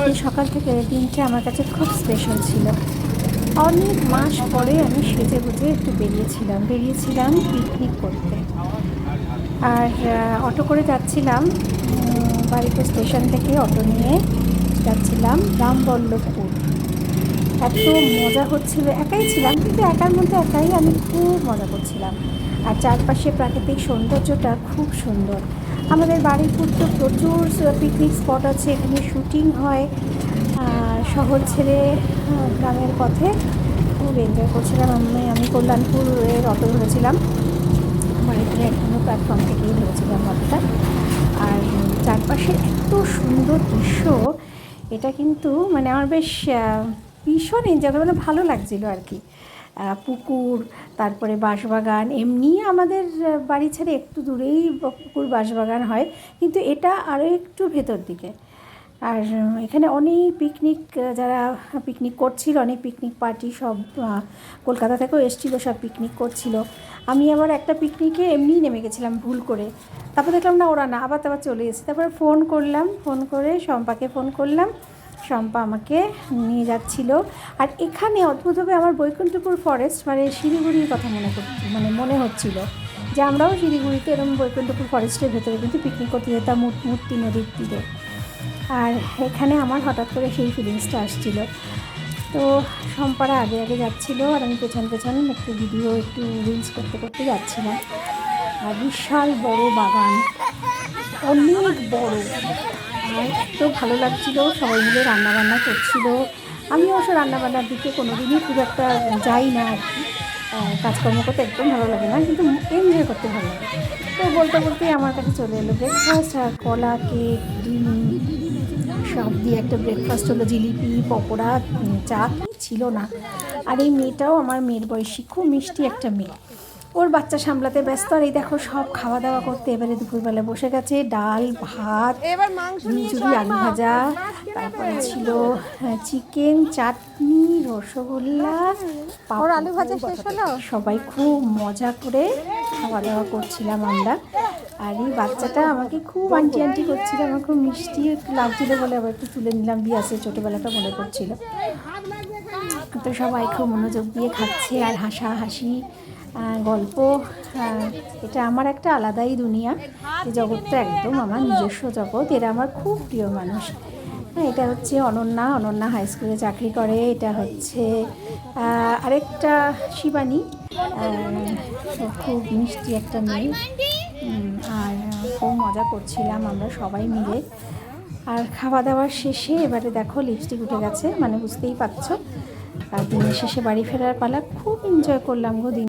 আজকে সকাল থেকে দিনটা আমার কাছে খুব স্পেশাল ছিল। অনেক মাস পরে আমি সেজে গুজে একটু বেরিয়েছিলাম বেরিয়েছিলাম পিকনিক করতে। আর অটো করে যাচ্ছিলাম বাড়িতে স্টেশন থেকে অটো নিয়ে যাচ্ছিলাম রামবল্লভপুর। এত মজা হচ্ছিল, একাই ছিলাম, কিন্তু একার মধ্যে একাই আমি খুব মজা করছিলাম। আর চারপাশে প্রাকৃতিক সৌন্দর্যটা খুব সুন্দর। আমাদের বাড়ির তো প্রচুর পিকনিক স্পট আছে, এখানে শুটিং হয়। শহর ছেড়ে গ্রামের পথে খুব এনজয় করছিলাম আমি। আমি কল্যাণপুরের অটো ধরেছিলাম। বাড়িতে এখনও প্ল্যাটফর্ম থেকেই ধরেছিলাম অটোটা আর চারপাশে এত সুন্দর দৃশ্য, এটা কিন্তু মানে আমার বেশ ভীষণ এনজয় মানে ভালো লাগছিল আর কি। পুকুর, তারপরে বাঁশবাগান, এমনি আমাদের বাড়ি ছেড়ে একটু দূরেই পুকুর, বাঁশবাগান হয়, কিন্তু এটা আরও একটু ভেতর দিকে। আর এখানে অনেক পিকনিক যারা পিকনিক করছিল, অনেক পিকনিক পার্টি সব কলকাতা থেকেও এসেছিল, সব পিকনিক করছিল। আমি আবার একটা পিকনিকে এমনিই নেমে গেছিলাম ভুল করে। তারপর দেখলাম না ওরা না, আবার তারপর চলে এসেছে। তারপরে ফোন করলাম ফোন করে শম্পাকে ফোন করলাম। শম্পা আমাকে নিয়ে যাচ্ছিল। আর এখানে অদ্ভুতভাবে আমার বৈকুণ্ঠপুর ফরেস্ট মানে শিলিগুড়ির কথা মনে মানে মনে হচ্ছিল যে আমরাও শিলিগুড়িতে এরকম বৈকুণ্ঠপুর ফরেস্টের ভেতরে কিন্তু পিকনিক করতে যেতাম মূর- মূর্তি নদীর তীরে। আর এখানে আমার হঠাৎ করে সেই ফিলিংসটা আসছিল। তো শম্পারা আগে আগে যাচ্ছিল আর আমি পেছন পেছন একটু ভিডিও একটু রিলস করতে করতে যাচ্ছিলাম। আর বিশাল বড় বাগান, অনেক বড়। আর এত ভালো লাগছিল, সবাই মিলে রান্নাবান্না করছিল। আমি অবশ্য রান্নাবান্নার দিকে কোনো দিনই খুব একটা যাই না আর কি। কাজকর্ম করতে একদম ভালো লাগে না, কিন্তু এনজয় করতে ভালো লাগে। তো বলতে বলতেই আমার কাছে চলে এলো ব্রেকফাস্ট আর কলা কেক ডিম, সব দিয়ে একটা ব্রেকফাস্ট হলো, জিলিপি, পকোড়া চা ছিল না। আর এই মেয়েটাও আমার মেয়ের বয়সী, খুব মিষ্টি একটা মেয়ে। ওর বাচ্চা সামলাতে ব্যস্ত আর এই দেখো সব খাওয়া দাওয়া করতে এবারে দুপুরবেলা বসে গেছে ডাল ভাত এবার মাংস নিয়ে আলু ভাজা তারপরে ছিল চিকেন চাটনি রসগোল্লা ওর আলু ভাজা শেষ হলো? সবাই খুব মজা করে খাওয়া দাওয়া করছিলাম আমরা। আর এই বাচ্চাটা আমাকে খুব আন্টি আন্টি করছিল আমার খুব মিষ্টি একটু লাগছিল বলে আবার একটু তুলে নিলাম বিয়াসের ছোটোবেলাটা মনে করছিল তো সবাই খুব মনোযোগ দিয়ে খাচ্ছে আর হাসাহাসি আহ, গল্প এটা আমার একটা আলাদাই দুনিয়া। এই জগৎটা একদম আমার নিজস্ব জগৎ, এরা আমার খুব প্রিয় মানুষ। হ্যাঁ এটা হচ্ছে অনন্যা অনন্যা হাই স্কুলে চাকরি করে, এটা হচ্ছে আরেকটা শিবানী। খুব মিষ্টি একটা মেয়ে। আর খুব মজা করছিলাম আমরা সবাই মিলে। আর খাওয়া দাওয়ার শেষে এবারে দেখো লিপস্টিক উঠে গেছে মানে বুঝতেই পারছ। আর দিনের শেষে বাড়ি ফেরার পালা, খুব এনজয় করলাম গো দিন।